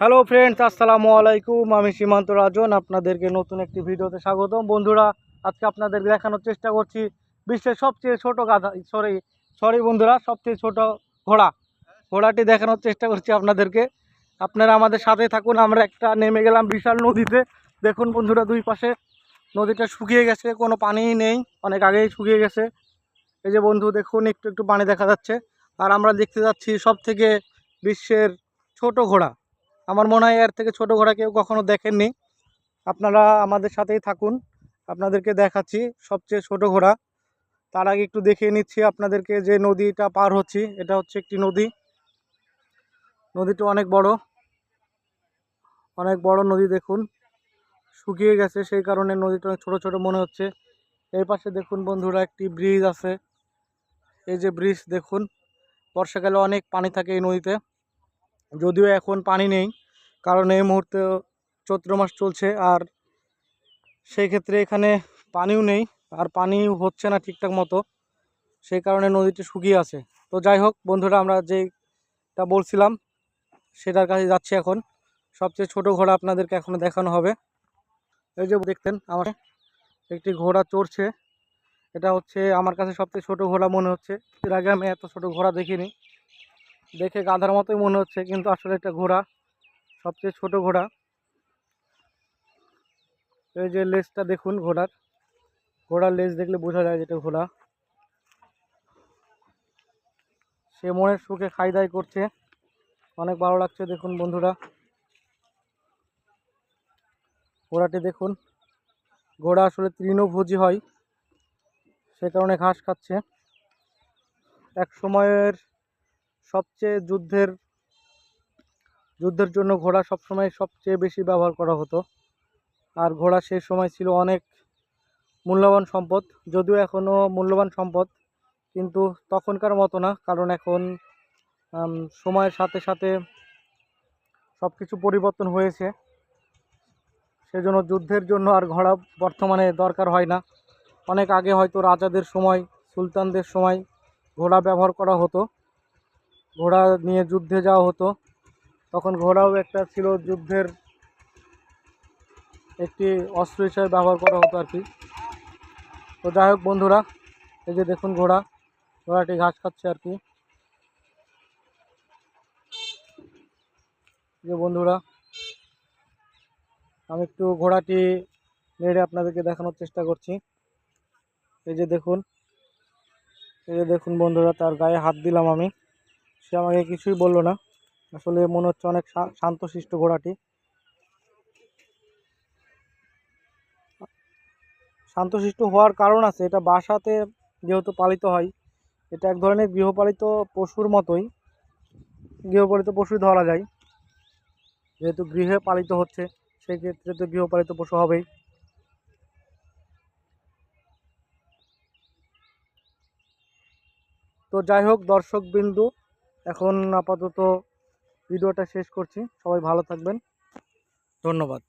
Hello friends আসসালামু আলাইকুম। আমি সীমান্ত রাজন, আপনাদেরকে নতুন একটি ভিডিওতে স্বাগতম। বন্ধুরা, আজকে আপনাদের দেখানোর চেষ্টা করছি বিশ্বের সবচেয়ে ছোট গাধা সরি সরি বন্ধুরা, সবচেয়ে ছোট ঘোড়া। ঘোড়াটি দেখানোর চেষ্টা করছি আপনাদেরকে। আপনারা আমাদের সাথে থাকুন, আমরা একটা নেমে গেলাম বিশাল নদীতে। দেখুন বন্ধুরা, দুই পাশে নদীটা শুকিয়ে গেছে, কোনো পানিই নেই, অনেক আগেই শুকিয়ে গেছে। এই যে বন্ধু, দেখুন, একটু একটু পানি দেখা যাচ্ছে। আর আমরা দেখতে যাচ্ছি সব থেকে বিশ্বের ছোট ঘোড়া। আমার মনে হয় এর থেকে ছোট ঘোড়া কেউ কখনো দেখেননি। আপনারা আমাদের সাথেই থাকুন। আপনাদেরকে দেখাচ্ছি সবচেয়ে ছোট ঘোড়া। তার আগে একটু দেখিয়ে নিচ্ছি আপনাদেরকে যে নদীটা পার হচ্ছি। এটা হচ্ছে একটি নদী। নদীটা অনেক বড়। অনেক বড় নদী দেখুন। শুকিয়ে গেছে, সেই কারণে নদীটা অনেক ছোটো ছোটো মনে হচ্ছে। এই পাশে দেখুন বন্ধুরা, একটি ব্রিজ আছে। এই যে ব্রিজ দেখুন। বর্ষাকালে অনেক পানি থাকে এই নদীতে। যদিও এখন পানি নেই, কারণ এই মুহূর্তে চৈত্র মাস চলছে আর সেই ক্ষেত্রে এখানে পানিও নেই আর পানিও হচ্ছে না ঠিকঠাক মতো, সেই কারণে নদীটি শুকিয়ে আছে। তো যাই হোক বন্ধুরা, আমরা যেটা বলছিলাম সেটার কাছে যাচ্ছি এখন। সবচেয়ে ছোট ঘোড়া আপনাদেরকে এখনও দেখানো হবে। এই যে দেখতেন আমার একটি ঘোড়া চড়ছে। এটা হচ্ছে আমার কাছে সবচেয়ে ছোট ঘোড়া মনে হচ্ছে। এর আগে আমি এত ছোট ঘোড়া দেখিনি। দেখে গাধার মতোই মনে হচ্ছে, কিন্তু আসলে এটা ঘোড়া, সবচেয়ে ছোট ঘোড়া। এই যে লেজটা দেখুন ঘোড়ার ঘোড়ার লেজ দেখলে বোঝা যায় যেটা ঘোড়া। সে মনের সুখে খাই দাই করছে, অনেক ভালো লাগছে দেখুন বন্ধুরা। ঘোড়াটি দেখুন, ঘোড়া আসলে তৃণভোজী হয়, সে কারণে ঘাস খাচ্ছে। এক সময়ের সবচেয়ে যুদ্ধের যুদ্ধের জন্য ঘোড়া সবসময় সবচেয়ে বেশি ব্যবহার করা হতো। আর ঘোড়া সেই সময় ছিল অনেক মূল্যবান সম্পদ, যদিও এখনও মূল্যবান সম্পদ, কিন্তু তখনকার মতো না, কারণ এখন সময়ের সাথে সাথে সব কিছু পরিবর্তন হয়েছে। সেজন্য যুদ্ধের জন্য আর ঘোড়া বর্তমানে দরকার হয় না। অনেক আগে হয়তো রাজাদের সময়, সুলতানদের সময় ঘোড়া ব্যবহার করা হতো। ঘোড়া নিয়ে যুদ্ধে যাওয়া হতো। তখন ঘোড়াও একটা ছিল যুদ্ধের একটি অস্ত্র হিসাবে ব্যবহার করা হতো আর কি। তো যাই হোক বন্ধুরা, এই যে দেখুন ঘোড়া, ঘোড়াটি ঘাস খাচ্ছে আর কি। যে বন্ধুরা, আমি একটু ঘোড়াটি নেড়ে আপনাদেরকে দেখানোর চেষ্টা করছি। এই যে দেখুন, এই যে দেখুন বন্ধুরা, তার গায়ে হাত দিলাম আমি। সে আমাকে কিছুই বলল না। আসলে মনে হচ্ছে অনেক শান্তশিষ্ট ঘোড়াটি। শান্তশিষ্ট হওয়ার কারণ আছে, এটা বাসাতে যেহেতু পালিত হয়, এটা এক ধরনের গৃহপালিত পশুর মতোই। গৃহপালিত পশুই ধরা যায়। যেহেতু গৃহে পালিত হচ্ছে সেই ক্ষেত্রে তো গৃহপালিত পশু হবেই। তো যাই হোক দর্শক বিন্দু এখন আপাতত ভিডিওটা শেষ করছি। সবাই ভালো থাকবেন। ধন্যবাদ।